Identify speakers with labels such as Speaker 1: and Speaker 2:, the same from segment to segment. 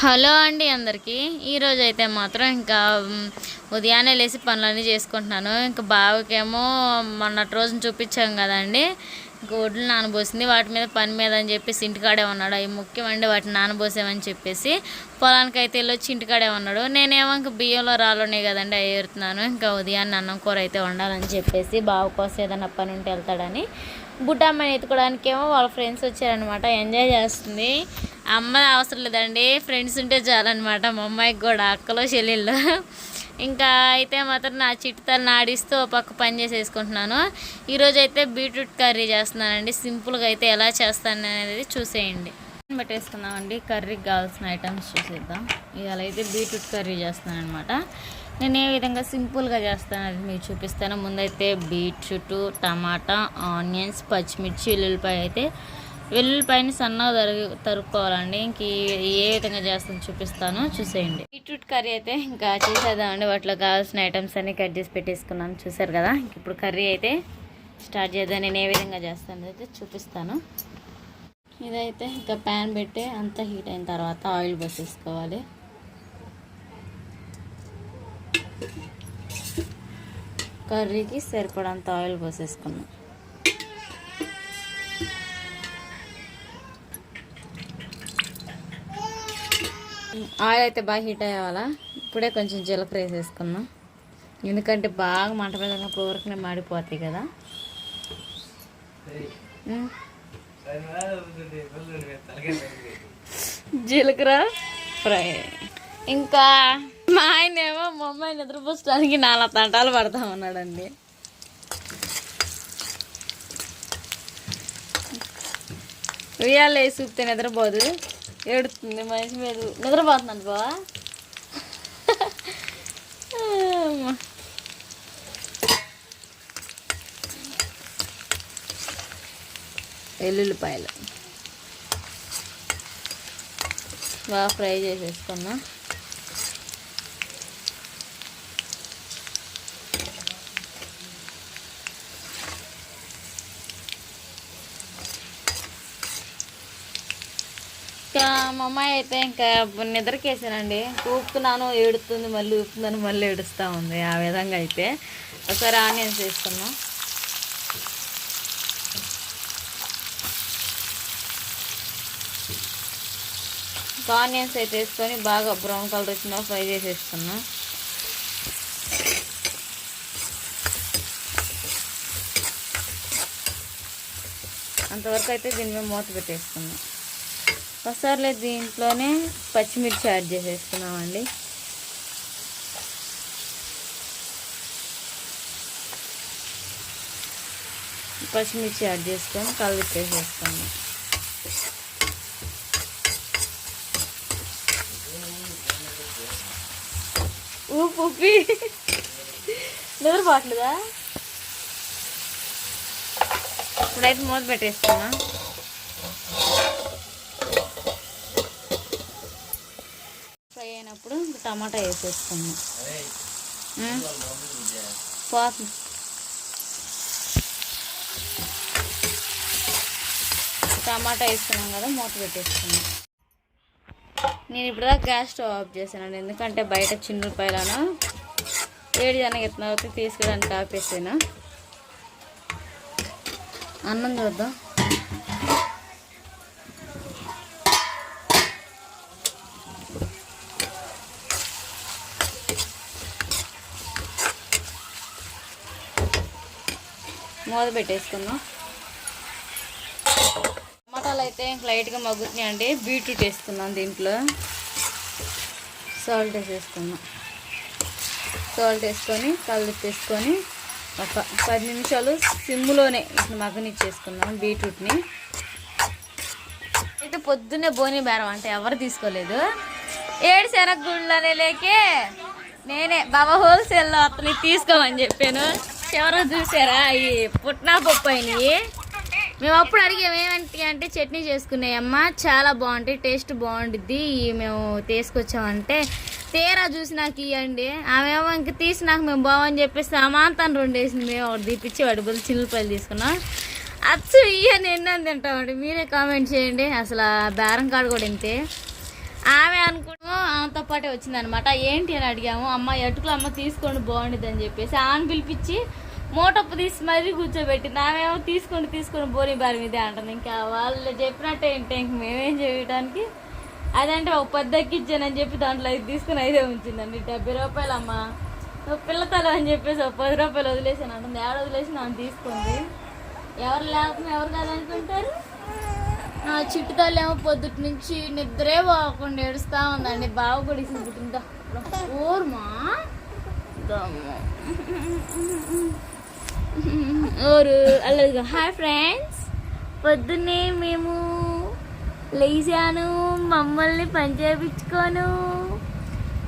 Speaker 1: Hello అండి అందరికీ. ఈరోజు అయితే మాత్రం ఇంకా ఉదయాన్నే లేచి పనులన్నీ చేసుకుంటున్నాను. ఇంకా బావకేమో మొన్నటి రోజున చూపించాం కదండి. గోడ్లు నానబోసింది. వాటి మీద పని మీద అని చెప్పేసి ఇంటికాడే ఉన్నాడు. అవి ముఖ్యమండి వాటిని నానబోసామని చెప్పేసి. పొలానికి అయితే వెళ్ళొచ్చి ఇంటికాడే ఉన్నాడు. నేనేమో ఇంకా బియ్యంలో రాళ్ళున్నాయి కదండి అవి ఏరుతున్నాను. ఇంకా ఉదయాన్నే అన్నం కూర అయితే ఉండాలని చెప్పేసి బావ కోసం ఏదైనా పని ఉంటే వెళ్తాడని. బుడ్డమ్మని అమ్మాయిని ఏమో వాళ్ళ ఫ్రెండ్స్ వచ్చారనమాట. ఎంజాయ్ చేస్తుంది. అమ్మ అవసరం లేదండి. ఫ్రెండ్స్ ఉంటే చాలన్నమాట. మా అమ్మాయికి కూడా అక్కలో చెల్లెళ్ళు. ఇంకా అయితే మాత్రం నా చిట్టుతలు నాడిస్తూ ఒక పక్క పని చేసేసుకుంటున్నాను. ఈరోజు అయితే బీట్రూట్ కర్రీ చేస్తున్నానండి. సింపుల్గా అయితే ఎలా చేస్తాను అనేది చూసేయండి. పెట్టేసుకున్నామండి కర్రీకి కావాల్సిన ఐటమ్స్ చూసేద్దాం. ఇవాళ అయితే బీట్రూట్ కర్రీ చేస్తున్నాను అనమాట నేను ఏ విధంగా సింపుల్గా చేస్తాను అది మీకు చూపిస్తాను. ముందైతే బీట్రూట్ టమాటా ఆనియన్స్ పచ్చిమిర్చి ఉల్లిపాయ అయితే వెల్లుల్లిపాయని సన్నగా తరుగు తరుక్కోవాలండి. ఇంక ఏ విధంగా చేస్తాను చూపిస్తాను. చూసేయండి. బీట్రూట్ కర్రీ అయితే ఇంకా చేసేద్దామండి. వాటిలో కావాల్సిన ఐటమ్స్ అన్ని కట్ చేసి పెట్టేసుకున్నాను చూసారు కదా? ఇంక ఇప్పుడు కర్రీ అయితే స్టార్ట్ చేద్దాం. నేను ఏ విధంగా చేస్తాను అయితే చూపిస్తాను. ఇదైతే ఇంకా ప్యాన్ పెట్టి అంతా హీట్ అయిన తర్వాత ఆయిల్ పోసేసుకోవాలి. కర్రీకి సరిపడంత ఆయిల్ పోసేసుకున్నాం. ఆయిల్ అయితే బాగా హీట్ అయ్యేవాలా ఇప్పుడే కొంచెం జీలకర్ర వేసేసుకున్నాం ఎందుకంటే బాగా మంట మీద ఉన్నప్పుడు ఊరికనే మాడిపోతాయి కదా. జీలకర్ర ఫ్రై. ఇంకా మా ఆయన ఏమో మా అమ్మాయి నిద్రపోసడానికి నాలుగు తంటాలు పడతా ఉన్నాడండి. ఉయ్యాలు వేసి చూపితే నిద్రపోదు. ఏడుతుంది మనిషి మీద. నిద్రపోతున్నాను బావా. వెల్లుల్లిపాయలు బాగా ఫ్రై చేసేసుకున్నా. ఇంకా మా అమ్మాయి అయితే ఇంకా నిద్రకేసానండి. ఊపుతున్నాను ఏడుతుంది మళ్ళీ ఊపుతున్నాను మళ్ళీ ఏడుస్తూ ఉంది. ఆ విధంగా అయితే ఒకసారి ఆనియన్స్ వేసుకున్నాం ఆనియన్స్ అయితే వేసుకొని బాగా బ్రౌన్ కలర్ వచ్చిన ఫ్రై చేసేసుకున్నాం అంతవరకు అయితే దీని మీద మూత పెట్టేసుకున్నాం ఒకసారి దీంట్లోనే పచ్చిమిర్చి యాడ్ చేసేసుకున్నామండి పచ్చిమిర్చి యాడ్ చేసుకొని కలిపేసేస్తాము ఉప్పు ఉప్పి నిద్రపోవట్లేదా ఇప్పుడైతే మూత పెట్టేస్తున్నా ఇంక టమాటా వేసేసుకున్నాం? పోతుంది టమాటా వేసుకున్నాం కదా మూత పెట్టేసుకున్నాం నేను ఇప్పుడు గ్యాస్ స్టవ్ ఆఫ్ చేశానండి ఎందుకంటే బయట చిన్నుపాయలను వేడి జనగ ఎత్తున తీసుకెళ్ళడానికి ఆపేసాను? అన్నం చూద్దాం. మూత పెట్టేసుకుందాం. టమాటాలు అయితే లైట్గా మగ్గుతున్నాయి అండి బీట్రూట్ వేసుకున్నాం దీంట్లో. సాల్ట్ వేసేసుకున్నాం సాల్ట్ వేసుకొని కలిపేసుకొని ఒక పది నిమిషాలు సిమ్లోనే ఇట్లా మగ్గనిచ్చేసుకుందాం బీట్రూట్ని. అయితే పొద్దున్నే బోని బేరం అంటే ఎవరు తీసుకోలేదు. ఏడు శనగ గుళ్ళనే లేకే నేనే బాబా హోల్సేల్లో అతని తీసుకోమని చెప్పాను. ఎవరో చూసారా? ఈ పుట్నా పప్పు అయినాయి మేము అప్పుడు అడిగాము ఏమంటే? అంటే చట్నీ చేసుకున్నాయమ్మ చాలా బాగుంటాయి టేస్ట్ బాగుంటుంది ఇవి మేము తీసుకొచ్చామంటే తీరా చూసి నాకు ఇవ్వండి ఆమెమో ఇంక తీసి నాకు మేము బాగని చెప్పేసి సమాంతం రెండేసింది మేము ఒకటి తీపిచ్చి వాడి బదులు తీసుకున్నాం. అచ్చు ఇయ్యని ఎన్నో తింటామండి? మీరే కామెంట్ చేయండి. అసలు ఆ బేరం కాడ కూడా ఇంతే. ఆమె అనుకున్నాము పాటే వచ్చిందనమాట. ఏంటి అని అడిగాము. అమ్మ ఎటుకులు అమ్మ తీసుకోండి బాగుండేది అని చెప్పేసి ఆన్ పిలిపించి మోటప్పు తీసి మరీ కూర్చోబెట్టింది ఆమెమో తీసుకొని తీసుకొని బోని బారి మీదే అంటుంది. ఇంకా వాళ్ళు చెప్పినట్టే ఏంటి ఇంక మేమేం చేయడానికి అదంటే ఒక పెద్ద ఎక్కిచ్చానని చెప్పి దాంట్లో అది తీసుకుని అయితే ఉంచిందండి. డెబ్బై రూపాయలు అమ్మ. పిల్లతలు అని చెప్పేసి ఒక పది రూపాయలు వదిలేసాను అంటుంది. ఏడు వదిలేసి నన్ను తీసుకుంది ఎవరు లేకపోతే ఎవరు కాదనుకుంటారు? నా పొద్దుటి నుంచి నిద్రే పోకుండా ఏడుస్తా ఉందండి. బావ కూడా ఇసుకుంటుందా ఓర్మా? ఓరు అలాగే హాయ్ ఫ్రెండ్స్. పొద్దున్నే మేము లేచాను మమ్మల్ని పని చేయించుకోను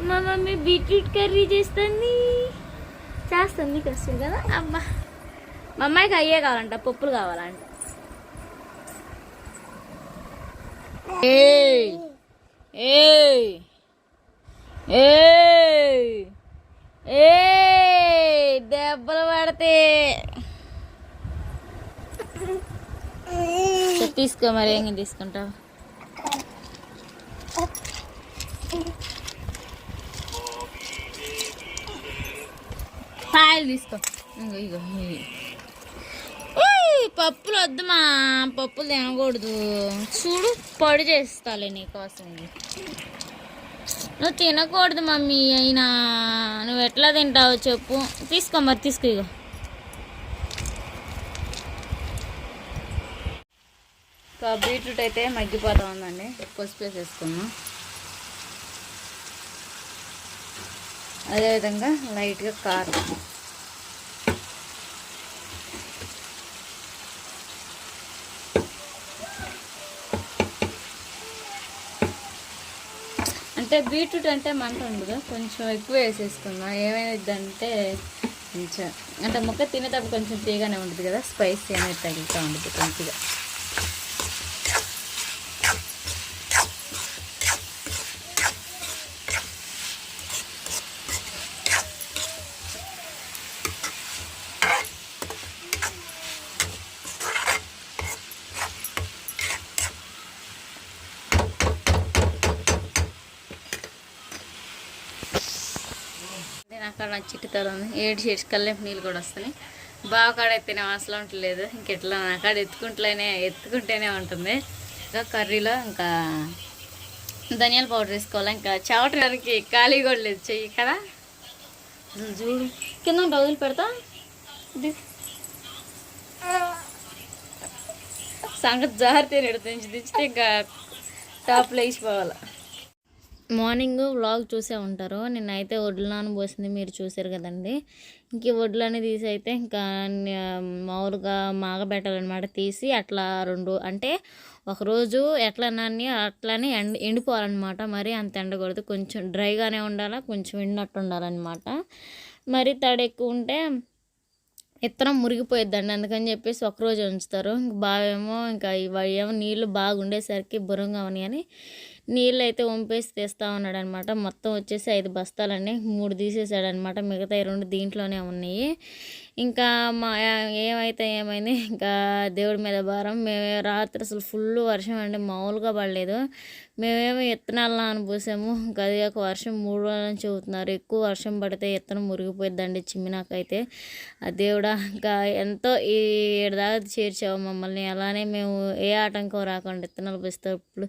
Speaker 1: మా మమ్మీ బీట్రూట్ కర్రీ చేస్తుంది. చేస్తుంది కష్టం కదా? అబ్బా. మా అమ్మాయికి అయ్యే కావాలంట పప్పులు కావాలంట. ఏయ్. ఏయ్. ఏయ్. ఏయ్. దెబ్బలు పడితే. తీసుకో మరి ఏం తీసుకుంటావు? పాయలు తీసుకో. ఇంకో ఇగో పప్పులు వద్దుమా పప్పులు తినకూడదు. చూడు పొడి చేస్తాలే నీకోసం. నువ్వు తినకూడదు మమ్మీ అయినా. నువ్వు ఎట్లా తింటావో చెప్పు. తీసుకో మరి తీసుకో ఇగో. ఇంకా బీట్రూట్ అయితే మగ్గిపోతా ఉందండి. పసుపు వేసేసుకున్నాం అదేవిధంగా లైట్గా కారం. అంటే బీట్రూట్ అంటే మంట ఉండదు. కొంచెం ఎక్కువ వేసేసుకుందాం. ఏమైందంటే కొంచెం అంటే మొక్క తినేటప్పుడు కొంచెం తీగానే ఉంటుంది కదా స్పైసీ అనేది తగులుతూ ఉంటుంది కొంచెంగా అక్కడ నా చిట్టుతలు ఉంది. ఏడు షేడ్స్ కల్లా నీళ్ళు కూడా వస్తున్నాయి. బాగా కాడ అయితేనే అసలు ఉండలేదు ఇంకెట్లా నా కాడ ఎత్తుకుంటేనే ఎత్తుకుంటేనే ఉంటుంది. ఇంకా కర్రీలో ఇంకా ధనియాల పౌడర్ వేసుకోవాలి. ఇంకా చావటానికి ఖాళీ కూడా లేదు. చెయ్యి కదా? అసలు చూడు. కింద ఉంటే వదిలి పెడతా. సంగతి జారితే నెడు దించి దించితే ఇంకా టాప్లో వేసిపోవాలి. మార్నింగ్ వ్లాగ్ చూసే ఉంటారు. నిన్నైతే వడ్లు నానబోసింది మీరు చూసారు కదండి. ఇంక వడ్లు వడ్లని తీసి అయితే ఇంకా మామూలుగా మాగబెట్టాలన్నమాట తీసి అట్లా రెండు అంటే ఒకరోజు ఎట్లా నాన్ని అట్లానే ఎండ ఎండిపోవాలన్నమాట. మరి అంత ఎండకూడదు. కొంచెం డ్రైగానే ఉండాలా కొంచెం ఎండినట్టు ఉండాలన్నమాట. మరి తడి ఎక్కువ ఉంటే విత్తనం మురిగిపోయిద్దండి. అందుకని చెప్పేసి ఒకరోజు ఉంచుతారు. ఇంక బావేమో ఇంకా ఏమో నీళ్ళు బాగా ఉండేసరికి బురంగా అని నీళ్ళు అయితే వంపేసి తీస్తా ఉన్నాడు అనమాట మొత్తం వచ్చేసి ఐదు బస్తాలన్నీ మూడు తీసేసాడనమాట. మిగతా రెండు దీంట్లోనే ఉన్నాయి. ఇంకా మా ఏమైతే ఏమైంది ఇంకా దేవుడి మీద భారం. మేము రాత్రి అసలు ఫుల్ వర్షం అండి మామూలుగా పడలేదు. మేమేమో విత్తనాలను అనుభూసాము ఇంకా అది ఒక వర్షం మూడు రోజుల నుంచి చెబుతున్నారు ఎక్కువ వర్షం పడితే విత్తనం మురిగిపోయిద్దండి చిమ్మినాకైతే. ఆ దేవుడా ఇంకా ఎంతో ఈ దాకా చేర్చావు మమ్మల్ని. అలానే మేము ఏ ఆటంకం రాకుండా విత్తనాలు పూసేటప్పుడు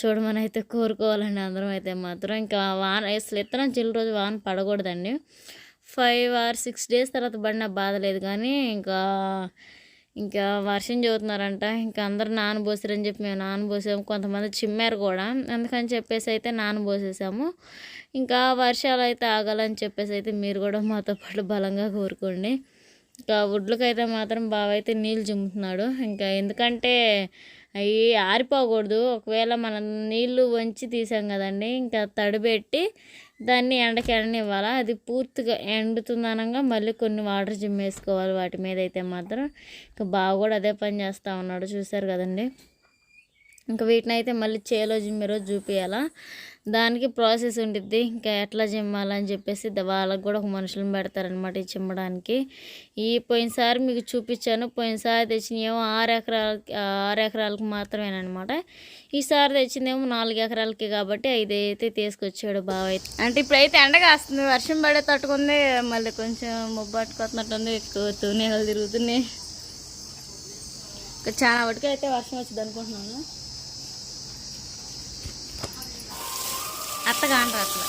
Speaker 1: చూడమని అయితే కోరుకోవాలండి అందరం అయితే మాత్రం. ఇంకా వాన అసలు విత్తనం చిల్లి రోజు వాన పడకూడదండి. ఫైవ్ ఆర్ సిక్స్ డేస్ తర్వాత పడిన బాధ లేదు కానీ ఇంకా ఇంకా వర్షం చదువుతున్నారంట. ఇంకా అందరు నానబోసారని చెప్పి మేము నానబోసాము కొంతమంది చిమ్మారు కూడా. అందుకని చెప్పేసి అయితే నానబోసేసాము ఇంకా వర్షాలు అయితే ఆగాలని చెప్పేసి అయితే మీరు కూడా మాతో పాటు బలంగా కోరుకోండి. ఇంకా వడ్లకైతే మాత్రం బావ అయితే నీళ్ళు చిమ్ముతున్నాడు. ఇంకా ఎందుకంటే అవి ఆరిపోకూడదు. ఒకవేళ మనం నీళ్ళు వంచి తీసాం కదండి ఇంకా తడిపెట్టి దాన్ని ఎండకి ఎండనివ్వాలి అది పూర్తిగా ఎండుతుందనగా మళ్ళీ కొన్ని వాటర్ జిమ్ వేసుకోవాలి. వాటి మీద అయితే మాత్రం ఇంకా బావ కూడా అదే పని చేస్తూ ఉన్నాడు. చూసారు కదండి? ఇంకా వీటిని అయితే మళ్ళీ చేలో జిమ్మే రోజు చూపించాలా దానికి ప్రాసెస్ ఉండిద్ది. ఇంకా ఎట్లా చిమ్మాలని చెప్పేసి వాళ్ళకు కూడా ఒక మనుషులను పెడతారనమాట ఈ చిమ్మడానికి ఈ పోయినసారి మీకు చూపించాను పోయినసారి తెచ్చినేమో ఆరు ఎకరాలకి ఆరు ఎకరాలకు మాత్రమేనమాట ఈసారి తెచ్చిందేమో నాలుగు ఎకరాలకి కాబట్టి ఐదు అయితే తీసుకొచ్చాడు బావ అయితే
Speaker 2: అంటే ఇప్పుడైతే ఎండ కాస్తుంది. వర్షం పడే తట్టుకుంది మళ్ళీ కొంచెం మొబ్బు ఉంది ఎక్కువ తూనీలు తిరుగుతున్నాయి. ఇంకా చాలా వరకు అయితే వర్షం వచ్చింది అనుకుంటున్నాను అత్తగా అంటారు అట్లా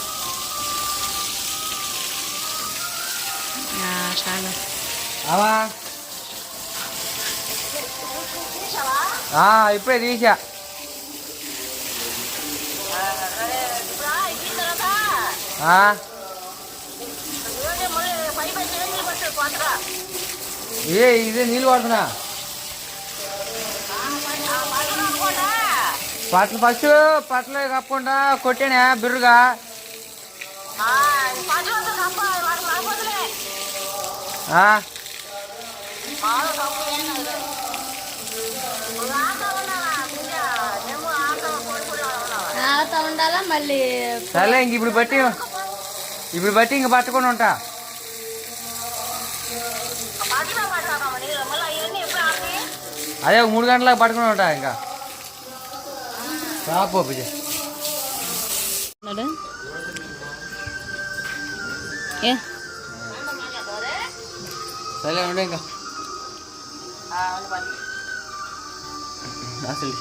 Speaker 2: ఆ, చాలా
Speaker 3: అవా ఆ, ఇప్పుడే తీసా ఆ. ఏ ఇదే నీళ్ళు పడుతున్నా పట్లు ఫస్ట్ పట్లు కప్పకుండా కొట్టానా బిర్రుగా.
Speaker 2: ఉండాలా మళ్ళీ
Speaker 3: సర్లే ఇంక ఇప్పుడు బట్టి ఇప్పుడు బట్టి ఇంక పట్టుకొని ఉంటా. అదే ఒక మూడు గంటలకు పట్టుకొని ఉంటా ఇంకా. రాపో విజయ్
Speaker 1: ఉన్నాడు? ఏ
Speaker 3: సరే ఉండే ఇంకా అసలు